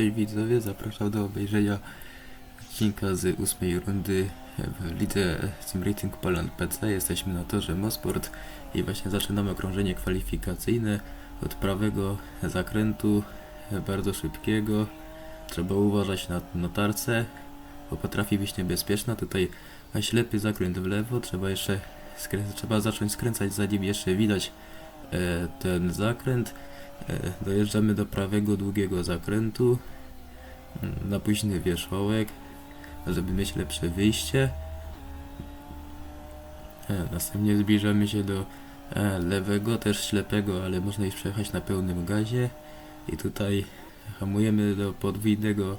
Cześć widzowie, zapraszam do obejrzenia odcinka z ósmej rundy w lidze Sim Rating Poland PC. Jesteśmy na torze Mosport i właśnie zaczynamy okrążenie kwalifikacyjne od prawego zakrętu, bardzo szybkiego. Trzeba uważać na notarce, bo potrafi być niebezpieczna. Tutaj ma ślepy zakręt w lewo, trzeba jeszcze trzeba zacząć skręcać zanim jeszcze widać e, ten zakręt. E, Dojeżdżamy do prawego długiego zakrętu mm, na późny wierzchołek, żeby mieć lepsze wyjście. E, Następnie zbliżamy się do e, lewego, też ślepego, ale można już przejechać na pełnym gazie. I tutaj hamujemy do podwójnego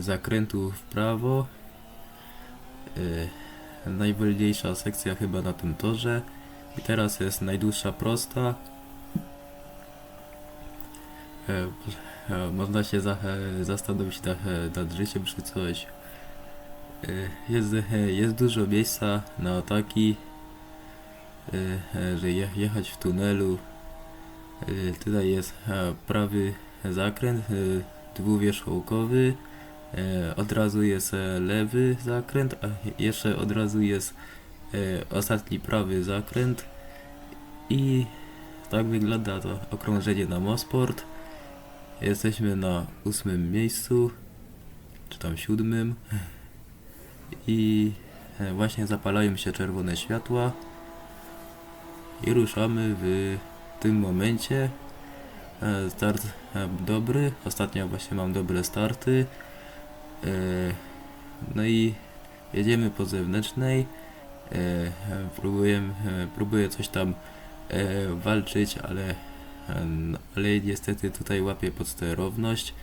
zakrętu w prawo. Najwolniejsza sekcja chyba na tym torze. I teraz jest najdłuższa prosta. E, e, Można się e, zastanowić nad, życiem czy coś. Jest, jest dużo miejsca na ataki, że je, jechać w tunelu. Tutaj jest prawy zakręt dwuwierzchołkowy. Od razu jest lewy zakręt, a jeszcze od razu jest ostatni prawy zakręt. I tak wygląda to okrążenie na Mosport. Jesteśmy na ósmym miejscu, czy tam siódmym. I e, właśnie zapalają się czerwone światła. I ruszamy w tym momencie. E, Start e, dobry. Ostatnio właśnie mam dobre starty. No i jedziemy po zewnętrznej. Próbuję, próbuję coś tam walczyć, ale ale niestety tutaj łapię podsterowność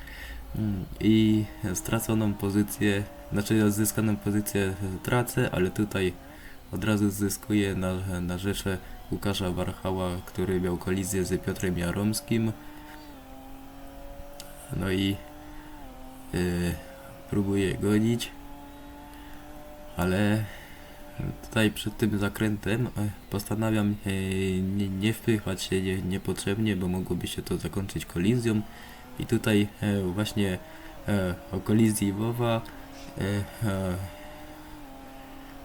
mm, i straconą pozycję, znaczy zyskaną pozycję tracę, ale tutaj od razu zyskuję na, na rzeszę Łukasza Warchała, który miał kolizję z Piotrem Jaromskim. No i y, próbuję gonić, ale Tutaj przed tym zakrętem e, postanawiam e, nie, nie wpychać się nie, niepotrzebnie, bo mogłoby się to zakończyć kolizją. I tutaj e, właśnie o kolizji mowa.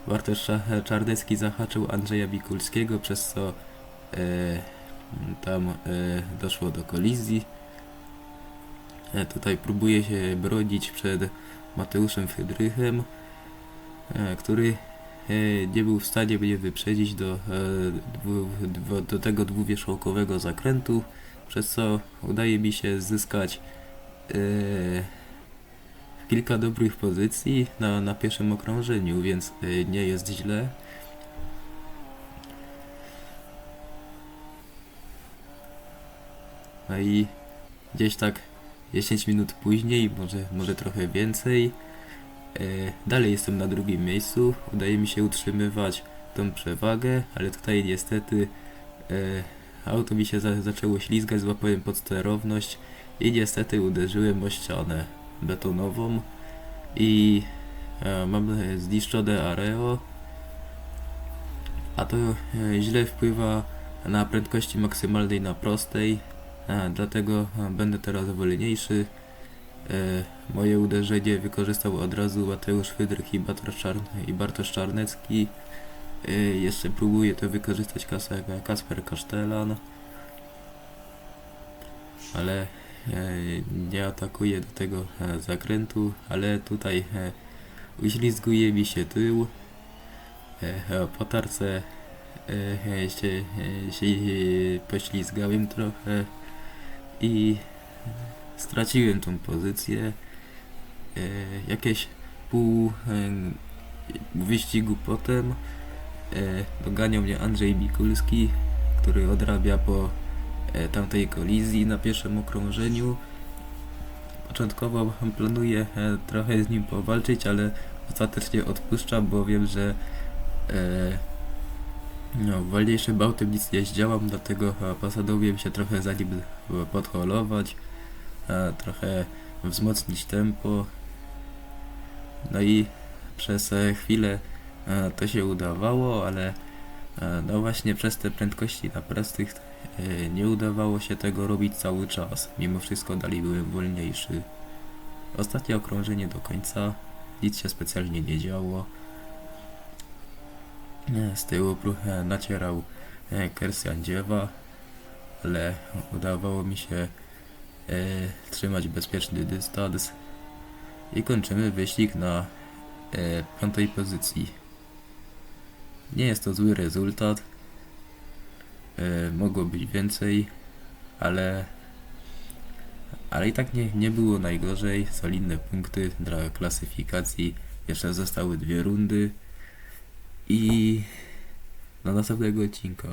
Bartosz Cza- Czarnecki zahaczył Andrzeja Bikulskiego, przez co tam doszło do kolizji. Tutaj próbuję się bronić przed Mateuszem Fydrychem, e, który nie był w stanie mnie wyprzedzić do, e, do tego dwuwierzchołkowego zakrętu, przez co udaje mi się zyskać e, kilka dobrych pozycji na, na pierwszym okrążeniu, więc e, nie jest źle. No i gdzieś tak 10 minut później, może, może trochę więcej, E, Dalej jestem na drugim miejscu. Udaje mi się utrzymywać tą przewagę, ale tutaj niestety e, auto mi się za, zaczęło ślizgać, złapałem podsterowność i niestety uderzyłem o ścianę betonową i e, mam zniszczone areo. A to e, źle wpływa na prędkości maksymalnej na prostej, e, dlatego e, będę teraz wolniejszy. E, moje uderzenie wykorzystał od razu Mateusz Wydrych i Bartosz, i Bartosz Czarnecki. E, jeszcze próbuje to wykorzystać Kas- Kasper Kasztelan. Ale e, nie atakuje do tego zakrętu, ale tutaj uślizguje mi się tył. Po tarce się, się poślizgałem trochę i straciłem tą pozycję. E, jakieś pół e, wyścigu potem e, doganiał mnie Andrzej Bikulski, który odrabia po e, tamtej kolizji na pierwszym okrążeniu. Początkowo planuję e, trochę z nim powalczyć, ale ostatecznie odpuszczam, bo wiem, że e, no, wolniejszym autem nic nie zdziałam, dlatego e, postanowiłem się trochę za nim e, podholować e, trochę wzmocnić tempo. No i przez e, chwilę e, to się udawało, ale e, no właśnie przez te prędkości na prostych nie udawało się tego robić cały czas. Mimo wszystko dalej byłem wolniejszy. Ostatnie okrążenie do końca. Nic się specjalnie nie działo. Z tyłu nacierał Kersian Dziewa, ale udawało mi się trzymać bezpieczny dystans i kończymy wyścig na e, piątej pozycji. Nie jest to zły rezultat. E, mogło być więcej, ale ale i tak nie, nie było najgorzej. Solidne punkty dla klasyfikacji. Jeszcze zostały dwie rundy i do następnego odcinka.